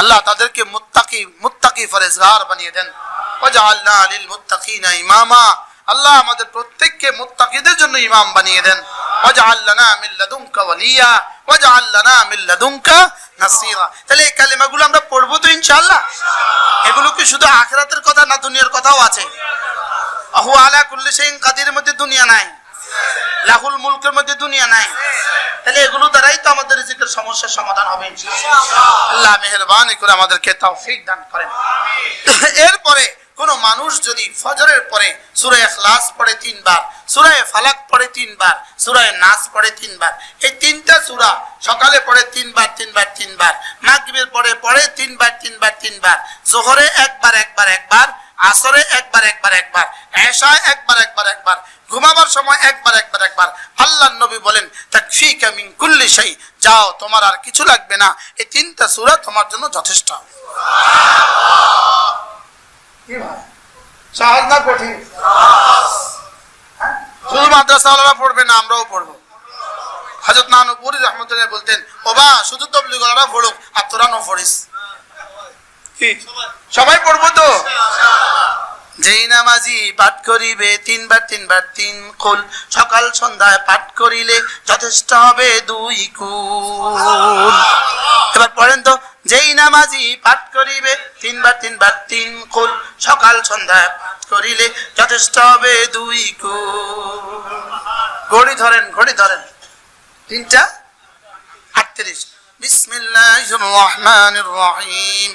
আল্লাহ তাদেরকে মুত্তাকি মুত্তাকি ফরেজগার বানিয়ে দেন। ওয়াজআলনা লিল মুত্তাকিনা ইমামা। আল্লাহ আমাদের প্রত্যেককে মুত্তাকিদের জন্য ইমাম বানিয়ে দেন। ওয়াজআল লানা মিন লাদুনকা ওয়ালিয়া। ওয়াজআল লানা মিন লাদুনকা নাসীরা। তাহলে এই কালিমাগুলো আমরা পড়ব তো ইনশাআল্লাহ? এগুলো কি শুধু আখিরাতের কথা না দুনিয়ার কথাও আছে? আহু আলা কুল্লি শাইইন কাদিরের মধ্যে দুনিয়া নাই। লাহুল মুলকের মধ্যে দুনিয়া নাই। তাহলে এগুলো দ্বারাই তো আমাদের রিজিকের সমস্যার সমাধান হবে আল্লাহ মেহরবানি করে আমাদেরকে তৌফিক দান করেন। এরপরে কোন মানুষ যদি ফজরের পরে সূরা ইখলাস পড়ে তিনবার সূরা ফালাক পড়ে তিনবার সূরা নাস পড়ে তিনবার, এই তিনটা সূরা সকালে পড়ে তিনবার তিনবার তিনবার, মাগরিবের পরে পড়ে তিনবার তিনবার তিনবার, জোহরে একবার একবার একবার আসরে একবার একবার একবার, এশায় একবার একবার একবার, ঘুমাবার সময় একবার একবার একবার আল্লাহ নবী বলেন, তাকফিকা মিন কুল্লি শাই, যাও, তোমার আর কিছু লাগবে না। এই তিনটা সূরা তোমার জন্য যথেষ্ট। কি সহজ না কঠিন? হ্যাঁ? শুধু মাদ্রাসাওয়ালারা পড়বে না, আমরাও পড়ব। হজরত নানুপুরি রহমতুল্লাহ বলতেন, ওবা, শুধু তবলিগলারা পড়ুক, আর তোরা নো পড়িস? সবাই পড়ব তো? যেই নামাজি পাঠ করিবে, তিনবার তিনবার তিন কুল সকাল, সন্ধ্যায় পাঠ করিলে যথেষ্ট হবে দুই কুল। এবার পড়েন তো, যেই নামাজি পাঠ করিবে, তিনবার তিনবার তিন কুল সকাল, সন্ধ্যায় পাঠ করিলে যথেষ্ট হবে দুই কুল। ঘড়ি ধরেন ঘড়ি ধরেন। তিনটা আটত্রিশ। বিসমিল্লাহির রহমানির রহিম।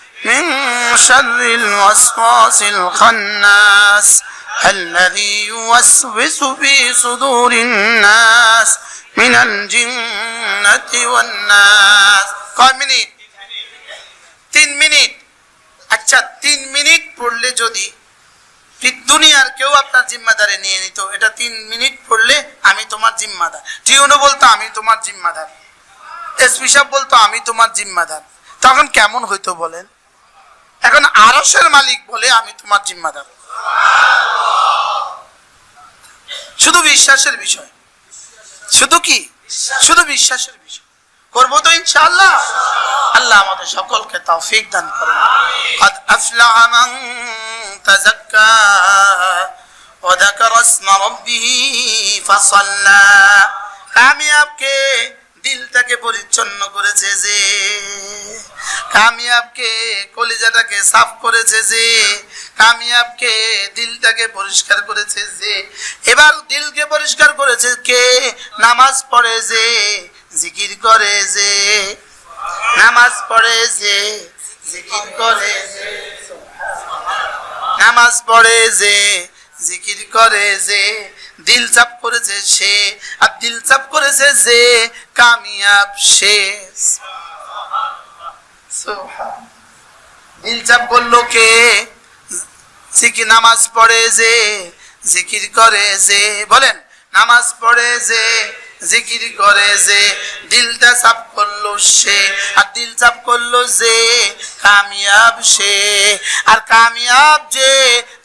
من شر الوسواس الخناس الذي يوسوس في صدور الناس من الجنة والناس কয় মিনিট তিন মিনিট আচ্ছা তিন মিনিট পড়লে যদি পৃথ- দুনিয়ার কেউ আপনার জিম্মাদারে নিয়ে নিত এটা তিন মিনিট পড়লে আমি তোমার জিম্মাদার জিওনো বলতো আমি তোমার জিম্মাদার এসপি সাহেব বলতো আমি তোমার জিম্মাদার তখন কেমন হইতো বলেন এখন আরসের মালিক বলে আমি তোমার জিম্মাদার শুধু বিশ্বাসের বিষয় শুধু কি শুধু বিশ্বাসের বিষয় করবো তো ইনশাআল্লাহ আল্লাহ আমাদের সকলকে তৌফিক দান করুন قد أفلح من تزكى وذكر اسم ربه فصلى কামিয়াবকে দিলটাকে পরিচ্ছন্ন করেছে যে, কামিয়াবকে কলিজাটাকে সাফ করেছে যে, কামিয়াবকে দিলটাকে পরিষ্কার করেছে যে, এবার দিলকে পরিষ্কার করেছে কে? নামাজ পড়ে যে, জিকির করে যে, নামাজ পড়ে যে, জিকির করে যে, নামাজ পড়ে যে, জিকির করে যে দিল চাপ করেছে সে, আর দিল চাপ করেছে যে কামিয়াব সে। দিল চাপ করল কে? জিকির নামাজ পড়ে যে, জিকির করে যে, বলেন, নামাজ পড়ে যে, জিকির করে যে, দিলটা চাপ করল সে, আর দিল চাপ করল যে কামিয়াব সে, আর কামিয়াব যে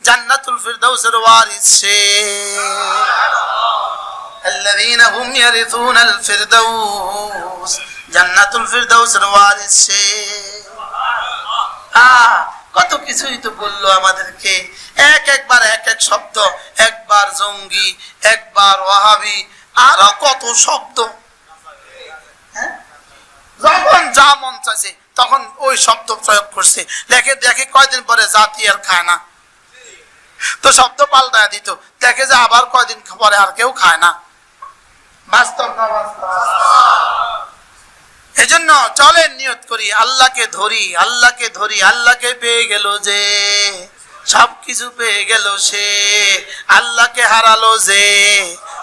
জান্নাতুল ফিরদাউসের ওয়ারিস সে। الذين هم يرثون الفردوس جنة الفردوس ওয়ারিস সে আহ, কত কিছুই তো বললো আমাদেরকে এক একবার এক এক শব্দ একবার জঙ্গি একবার ওয়াহাবি আরো কত শব্দ হ্যাঁ? যখন যা মন চাইছে তখন ওই শব্দ প্রয়োগ করছে দেখে দেখে কয়দিন পরে জাতি আর খায় না তো শব্দ পাল্টায় দিত দেখে যে আবার কয়দিন পরে আর কেউ খায় না এজন্য চলেন, নিয়ত করি, আল্লাহকে ধরি আল্লাহকে ধরি, আল্লাহকে পেয়ে গেল যে সব কিছু পেয়ে গেল সে, আল্লাহকে হারালো যে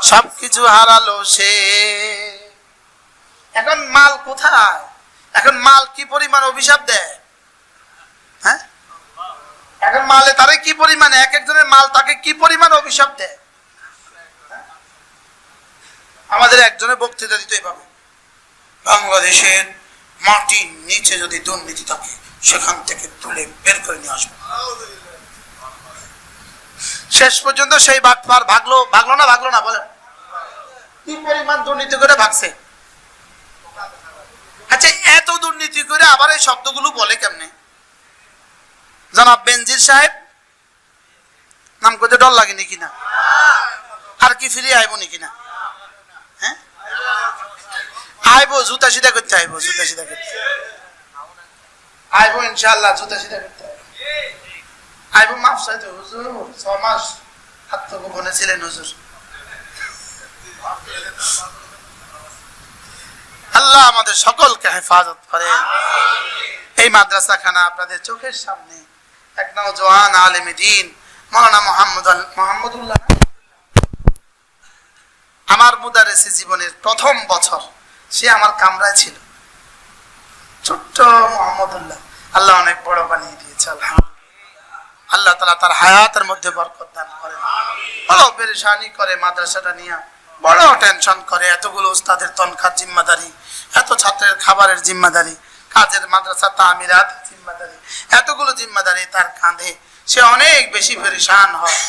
সব কিছু হারালো সে। এখন মাল কোথায়? এখন মাল কি পরিমাণ অভিশাপ দেয়? হ্যাঁ? এখন মালে তারে কি পরিমাণ? এক একজনের মাল তাকে কি পরিমাণ অভিশাপ দেয়? আমাদের একজনের বক্তৃতা দিতে পাবে বাংলাদেশের মাটির নিচে যদি দুর্নীতি থাকে, সেখান থেকে তুলে বের করে নিয়ে আসব। শেষ পর্যন্ত সেই বাটপার ভাগলো ভাগলো না ভাগলো না, বলেন। কি পরিমাণ দুর্নীতি করে ভাগছে। আচ্ছা এত দুর্নীতি করে আবার এই শব্দগুলো বলে কেমনে? জনাব বেনজির সাহেব, নাম করতে ডর লাগে নাকি না আর কি ফিরে আইব নাকি না আইবো জুতা সিধা করতে আইবো জুতা সিধা করতে। আইবো ইনশাআল্লাহ, জুতা সিধা করতে আইবো মাফ চাইতে হুজুর ছ মাস আত্মগোপনে ছিলেন, হুজুর। আল্লাহ আমাদের সকলকে হেফাজত করে এই মাদ্রাসা খানা আপনাদের চোখের সামনে। এক নওজোয়ান আলেম দিন। মৌলানা মোহাম্মদ মোহাম্মদুল্লাহ। আমার মুদারেসি জীবনের প্রথম বছর। সে আমার কামরায় ছিল। ছোট্ট মোহাম্মদুল্লাহ, আল্লাহ অনেক বড় বানিয়ে দিয়েছে, আলহামদুলিল্লাহ। আল্লাহ তালা তার হায়াতের মধ্যে বরকত দান করেন। বড় পেরেশানি করে মাদ্রাসাটা নিয়ে বড় টেনশন করে, এতগুলো উস্তাদের তনখার জিম্মাদারি, এত ছাত্রের খাবারের জিম্মাদারি, কাজের মাদ্রাসা তামিরাত জিম্মাদারি, এতগুলো জিম্মাদারি তার কাঁধে। সে অনেক বেশি পেরেশান হয়।